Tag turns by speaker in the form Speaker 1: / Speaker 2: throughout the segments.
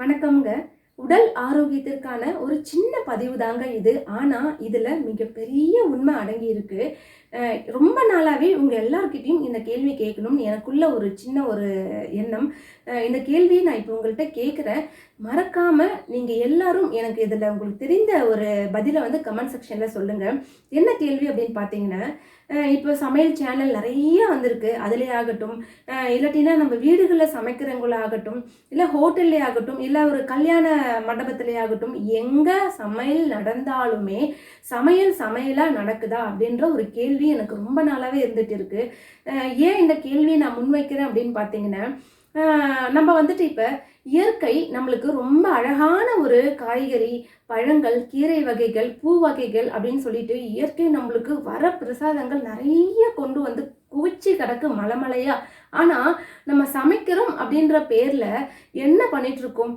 Speaker 1: வணக்கம்ங்க. உடல் ஆரோக்கியத்திற்கான ஒரு சின்ன பதிவு தாங்க இது. ஆனால் இதில் மிகப்பெரிய உண்மை அடங்கி இருக்கு ரொம்ப நாளாகவே உங்கள் எல்லாருக்கிட்டையும் இந்த கேள்வி கேட்கணும்னு எனக்குள்ள ஒரு சின்ன ஒரு எண்ணம். இந்த கேள்வியை நான் இப்போ உங்கள்கிட்ட கேட்குறேன். மறக்காமல் நீங்கள் எல்லாரும் எனக்கு இதில் உங்களுக்கு தெரிந்த ஒரு பதிலை வந்து கமெண்ட் செக்ஷனில் சொல்லுங்கள் என்ன கேள்வி அப்படின்னு பார்த்தீங்கன்னா இப்போ சமையல் சேனல் நிறைய வந்திருக்கு. அதிலே ஆகட்டும் இல்லாட்டின்னா இல்லாட்டினா நம்ம வீடுகளில் சமைக்கிறவங்களாகட்டும் இல்லை ஹோட்டல்லே ஆகட்டும் இல்லை ஒரு கல்யாண மண்டபத்திலே ஆகட்டும் எங்கே சமையல் நடந்தாலுமே சமையல் சமையலாக நடக்குதா அப்படின்ற ஒரு கேள்வி எனக்கு ரொம்ப நாளாகவே இருந்துகிட்டு இருக்குது ஏன் இந்த கேள்வியை நான் முன்வைக்கிறேன் அப்படின்னு பார்த்தீங்கன்னா நம்ம வந்துட்டு இப்போ இயற்கை நம்மளுக்கு ரொம்ப அழகான ஒரு காய்கறி பழங்கள் கீரை வகைகள் பூ வகைகள் அப்படின்னு சொல்லிட்டு இயற்கை நம்மளுக்கு வர பிரசாதங்கள் நிறைய கொண்டு வந்து குவிச்சு கிடக்கு மலைமலையா. ஆனால் நம்ம சமைக்கிறோம் அப்படின்ற பேரில் என்ன பண்ணிகிட்ருக்கோம்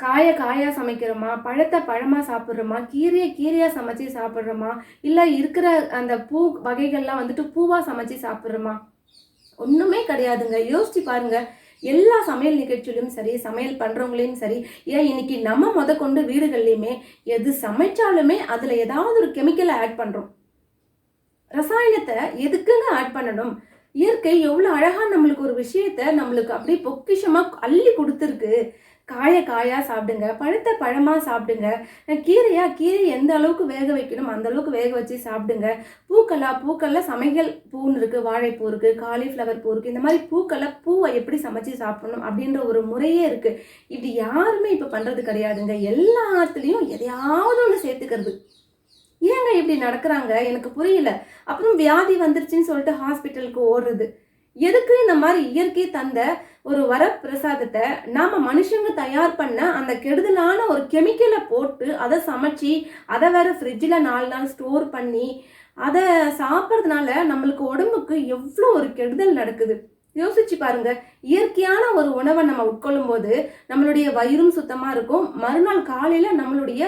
Speaker 1: காய காயாக சமைக்கிறோமா? பழத்தை பழமாக சாப்பிட்றோமா? கீரையை கீரையாக சமைச்சு சாப்பிட்றோமா? இல்லை இருக்கிற அந்த பூ வகைகள்லாம் வந்துட்டு பூவாக சமைச்சு சாப்பிட்றோமா? ஒன்றுமே கிடையாதுங்க. யோசிச்சு பாருங்கள் எல்லா சமையல் நிகழ்ச்சியிலும் சரி சமையல் பண்ணுறவங்களையும் சரி ஏன் இன்னைக்கு நம்ம முத கொண்டு வீடுகள்லையுமே எது சமைச்சாலுமே அதில் ஏதாவது ஒரு கெமிக்கலை ஆட் பண்ணுறோம் ரசாயனத்தை எதுக்குங்க ஆட் பண்ணணும்? இயற்கை எவ்வளோ அழகாக நம்மளுக்கு ஒரு விஷயத்த நம்மளுக்கு அப்படியே பொக்கிஷமாக அள்ளி கொடுத்துருக்கு. காய காயாக சாப்பிடுங்க பழுத்த பழமாக சாப்பிடுங்க. கீரையாக கீரை எந்த அளவுக்கு வேக வைக்கணும் அந்த அளவுக்கு வேக வச்சு சாப்பிடுங்க. பூக்களாக பூக்களில் சமையல் பூன்னு இருக்குது வாழைப்பூ இருக்குது காலிஃப்ளவர் பூ இருக்குது இந்த மாதிரி பூக்களை பூவை எப்படி சமைச்சு சாப்பிடணும் அப்படின்ற ஒரு முறையே இருக்குது இப்படி யாருமே இப்போ பண்ணுறது கிடையாதுங்க. எல்லாத்துலேயும் எதையாவது ஒன்று சேர்த்துக்கிறது. ஏங்க இப்படி நடக்கிறாங்க? எனக்கு புரியல. அப்புறம் வியாதி வந்துருச்சுன்னு சொல்லிட்டு ஹாஸ்பிட்டலுக்கு ஓடுறது. எதுக்கு இந்த மாதிரி இயற்கை தந்த ஒரு வரப்பிரசாதத்தை நாம் மனுஷங்க தயார் பண்ண அந்த கெடுதலான ஒரு கெமிக்கலை போட்டு அதை சமைச்சு அதை வேறு ஃப்ரிட்ஜில் நாலு நாள் ஸ்டோர் பண்ணி அதை சாப்பிட்றதுனால நம்மளுக்கு உடம்புக்கு எவ்வளோ ஒரு கெடுதல் நடக்குது. யோசிச்சு பாருங்க. இயற்கையான ஒரு உணவை நம்ம உட்கொள்ளும் போது நம்மளுடைய வயிறும் சுத்தமாக இருக்கும். மறுநாள் காலையில் நம்மளுடைய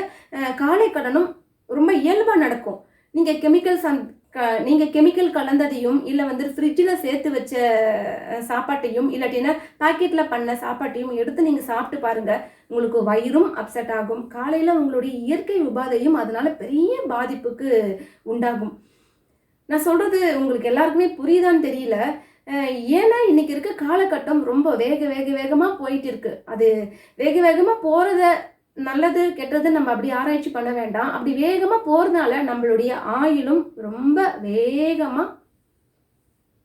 Speaker 1: காலை கடனும் ரொம்ப இயல்பாக நடக்கும். நீங்கள் கெமிக்கல்ஸ் க நீங்கள் கெமிக்கல் கலந்ததையும் இல்லை வந்து ஃப்ரிட்ஜில் சேர்த்து வச்ச சாப்பாட்டையும் இல்லாட்டினா பாக்கெட்டில் பண்ண சாப்பாட்டையும் எடுத்து நீங்கள் சாப்பிட்டு பாருங்கள் உங்களுக்கு வயிறும் அப்செட் ஆகும். காலையில் உங்களுடைய இயற்கை உபாதையும் அதனால் பெரிய பாதிப்புக்கு உண்டாகும். நான் சொல்கிறது உங்களுக்கு எல்லாருக்குமே புரியுதான்னு தெரியல. ஏன்னா இன்னைக்கு இருக்க காலகட்டம் ரொம்ப வேக வேக வேகமாக போயிட்டு இருக்கு. அது வேக வேகமாக போகிறத நல்லது கெட்டது நம்ம அப்படி ஆராய்ச்சி பண்ண வேண்டாம். அப்படி வேகமாக போகிறதுனால நம்மளுடைய ஆயுளும் ரொம்ப வேகமாக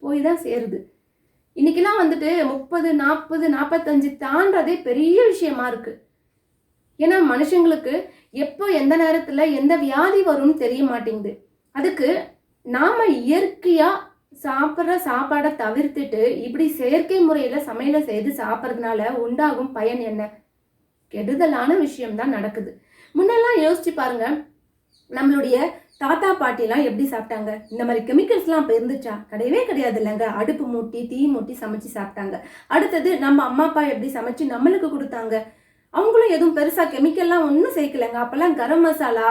Speaker 1: போய் தான் சேருது. இன்னைக்கெல்லாம் வந்துட்டு முப்பது நாற்பது நாற்பத்தஞ்சு தாண்டதே பெரிய விஷயமா இருக்கு. ஏன்னா மனுஷங்களுக்கு எப்போ எந்த நேரத்தில் எந்த வியாதி வரும்னு தெரிய மாட்டேங்குது. அதுக்கு நாம் இயற்கையாக சாப்பிட்ற சாப்பாடை தவிர்த்துட்டு இப்படி செயற்கை முறையில் சமையலை செய்து சாப்பிட்றதுனால உண்டாகும் பயன் என்ன? கெடுதலான விஷயம்தான் நடக்குது. முன்னெல்லாம் யோசிச்சு பாருங்க நம்மளுடைய தாத்தா பாட்டிலாம் எப்படி சாப்பிட்டாங்க? இந்த மாதிரி கெமிக்கல்ஸ்லாம் அப்போ இருந்துச்சா? கிடையவே கிடையாது இல்லைங்க. அடுப்பு மூட்டி தீ மூட்டி சமைச்சு சாப்பிட்டாங்க. அடுத்தது நம்ம அம்மா அப்பா எப்படி சமைச்சு நம்மளுக்கு கொடுத்தாங்க? அவங்களும் எதுவும் பெருசாக கெமிக்கல்லாம் ஒன்றும் சேர்க்கலைங்க. அப்போல்லாம் கரம் மசாலா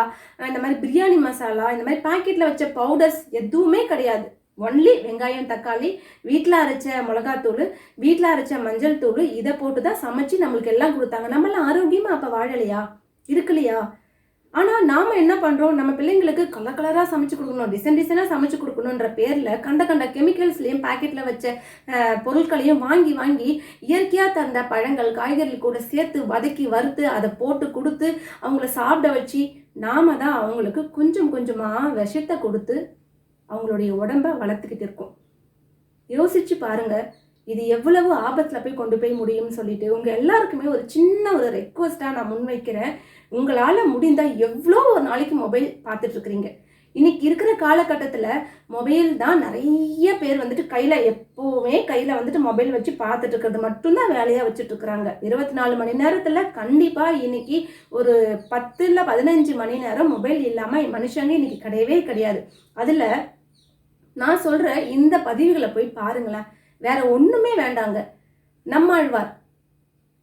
Speaker 1: இந்த மாதிரி பிரியாணி மசாலா இந்த மாதிரி பாக்கெட்டில் வச்ச பவுடர்ஸ் எதுவுமே கிடையாது. ஒன்லி வெங்காயம் தக்காளி வீட்டில் அரைச்ச மிளகாத்தூள் வீட்டில் அரைச்ச மஞ்சள் தூள் இதை போட்டு தான் சமைச்சு நம்மளுக்கு எல்லாம் கொடுத்தாங்க. நம்மளாம் ஆரோக்கியமாக அப்போ வாழலையா? இருக்கலையா? ஆனால் நாம் என்ன பண்ணுறோம் நம்ம பிள்ளைங்களுக்கு கலர் கலராக சமைச்சு கொடுக்கணும் டிசைன் டிசைனாக சமைச்சு கொடுக்கணுன்ற பேரில் கண்ட கண்ட கெமிக்கல்ஸ்லேயும் பாக்கெட்டில் வச்ச பொருட்களையும் வாங்கி வாங்கி இயற்கையாக தந்த பழங்கள் காய்கறிகள் கூட சேர்த்து வதக்கி வறுத்து அதை போட்டு கொடுத்து அவங்கள சாப்பிட வச்சு நாம தான் அவங்களுக்கு கொஞ்சம் கொஞ்சமாக விஷத்தை கொடுத்து அவங்களுடைய உடம்ப வளர்த்துக்கிட்டு இருக்கும். யோசிச்சு பாருங்க இது எவ்வளவு ஆபத்தில் போய் கொண்டு போய் முடியும்னு சொல்லிட்டு உங்கள் எல்லாருக்குமே ஒரு சின்ன ஒரு ரெக்வஸ்ட்டாக நான் முன்வைக்கிறேன். உங்களால் முடிந்தால் எவ்வளோ ஒரு நாளைக்கு மொபைல் பார்த்துட்ருக்குறீங்க இன்னைக்கு இருக்கிற காலகட்டத்தில் மொபைல் தான் நிறைய பேர் வந்துட்டு கையில் எப்போவுமே கையில் வந்துட்டு மொபைல் வச்சு பார்த்துட்டு இருக்கிறது மட்டும்தான் வேலையாக வச்சுட்டு இருக்கிறாங்க. இருபத்தி நாலு மணி நேரத்தில் கண்டிப்பாக இன்னைக்கு ஒரு பத்து இல்லை பதினஞ்சு மணி நேரம் மொபைல் இல்லாமல் மனுஷங்க இன்னைக்கு கிடையவே கிடையாது. அதில் நான் சொல்கிற இந்த பதிவுகளை போய் பாருங்களேன். வேற ஒன்றுமே வேண்டாங்க. நம்மாழ்வார்.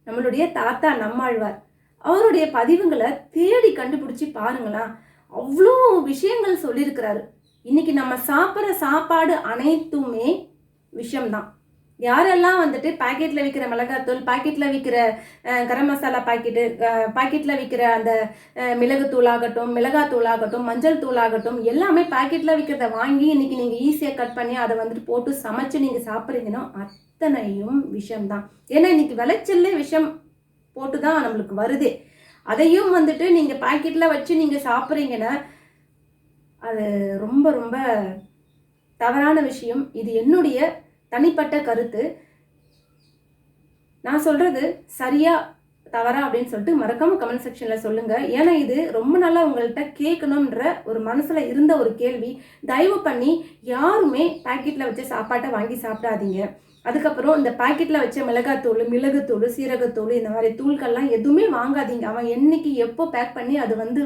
Speaker 1: நம்மளுடைய தாத்தா நம்மாழ்வார். அவருடைய பதிவுங்களை தேடி கண்டுபிடிச்சி பாருங்களேன். அவ்வளோ விஷயங்கள் சொல்லியிருக்கிறாரு. இன்னைக்கு நம்ம சாப்பிட்ற சாப்பாடு அனைத்துமே விஷம்தான். யாரெல்லாம் வந்துட்டு பாக்கெட்டில் விற்கிற மிளகாத்தூள் பாக்கெட்டில் விற்கிற கரம் மசாலா பாக்கெட்டு பாக்கெட்டில் விற்கிற அந்த மிளகுத்தூள் ஆகட்டும் மிளகாத்தூள் ஆகட்டும் மஞ்சள் தூள் ஆகட்டும் எல்லாமே பாக்கெட்டில் விற்கிறத வாங்கி இன்றைக்கி நீங்கள் ஈஸியாக கட் பண்ணி அதை வந்துட்டு போட்டு சமைச்சு நீங்கள் சாப்பிட்றீங்கன்னா அத்தனையும் விஷம்தான். ஏன்னா இன்னைக்கு விளைச்சல்லே விஷம் போட்டு தான் நம்மளுக்கு வருது. அதையும் வந்துட்டு நீங்கள் பாக்கெட்டில் வச்சு நீங்கள் சாப்பிட்றீங்கன்னா அது ரொம்ப ரொம்ப தவறான விஷயம். இது என்னுடைய தனிப்பட்ட கருத்து. நான் சொல்றது சரியா தவறா அப்படின்னு சொல்லிட்டு மறக்காம கமெண்ட் செக்ஷன்ல சொல்லுங்க. ஏன்னா இது ரொம்ப நாளா உங்கள்கிட்ட கேட்கணுன்ற ஒரு மனசுல இருந்த ஒரு கேள்வி. தயவு பண்ணி யாருமே பாக்கெட்ல வச்ச சாப்பாட்டை வாங்கி சாப்பிடாதீங்க. அதுக்கப்புறம் இந்த பாக்கெட்டில் வச்ச மிளகாத்தூள் மிளகுத்தூள் சீரகத்தூள் இந்த மாதிரி தூள்கள்லாம் எதுவுமே வாங்காதீங்க. அவன் என்னைக்கு எப்போ பேக் பண்ணி அது வந்து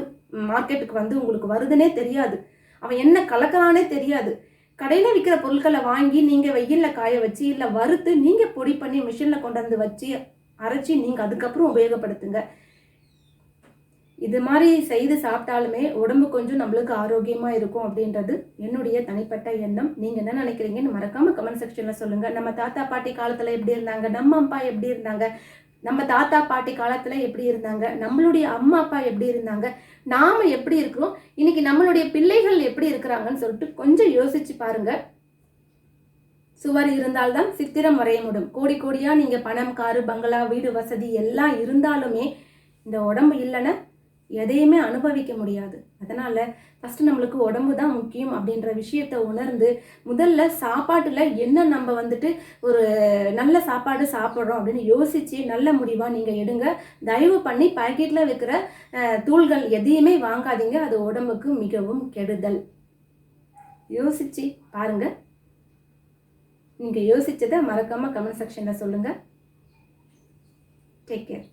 Speaker 1: மார்க்கெட்டுக்கு வந்து உங்களுக்கு வருதுன்னே தெரியாது. அவன் என்ன கலக்கறானே தெரியாது. கடையில் விற்கிற பொருட்களை வாங்கி நீங்கள் வெயிலில் காய வச்சு இல்லை வறுத்து நீங்கள் பொடி பண்ணி மிஷினில் கொண்டு வந்து வச்சு அரைச்சி நீங்கள் அதுக்கப்புறம் உபயோகப்படுத்துங்க. இது மாதிரி செய்து சாப்பிட்டாலுமே உடம்பு கொஞ்சம் நம்மளுக்கு ஆரோக்கியமாக இருக்கும் அப்படின்றது என்னுடைய தனிப்பட்ட எண்ணம். நீங்கள் என்ன நினைக்கிறீங்கன்னு மறக்காமல் கமெண்ட் செக்ஷனில் சொல்லுங்கள் நம்ம தாத்தா பாட்டி காலத்தில் எப்படி இருந்தாங்க? நம்ம அம்மா எப்படி இருந்தாங்க? நம்ம தாத்தா பாட்டி காலத்தில் எப்படி இருந்தாங்க? நம்மளுடைய அம்மா அப்பா எப்படி இருந்தாங்க? நாம எப்படி இருக்கிறோம்? இன்னைக்கு நம்மளுடைய பிள்ளைகள் எப்படி இருக்கிறாங்கன்னு சொல்லிட்டு கொஞ்சம் யோசிச்சு பாருங்க. சுவர் இருந்தால்தான் சித்திரம் வரைய முடியும். கோடி கோடியா நீங்க பணம் காரு பங்களா வீடு வசதி எல்லாம் இருந்தாலுமே இந்த உடம்பு இல்லைன்னா எதையுமே அனுபவிக்க முடியாது. அதனால ஃபஸ்ட்டு நம்மளுக்கு உடம்பு தான் முக்கியம் அப்படின்ற விஷயத்த உணர்ந்து முதல்ல சாப்பாட்டில் என்ன நம்ம வந்துட்டு ஒரு நல்ல சாப்பாடு சாப்பிட்றோம் அப்படின்னு யோசித்து நல்ல முடிவாக நீங்கள் எடுங்க. தயவு பண்ணி பாக்கெட்டில் விற்கிற தூள்கள் எதையுமே வாங்காதீங்க. அது உடம்புக்கு மிகவும் கெடுதல். யோசிச்சு பாருங்க. நீங்கள் யோசித்ததை மறக்காம கமெண்ட் செக்ஷனில் சொல்லுங்கள் டேக் கேர்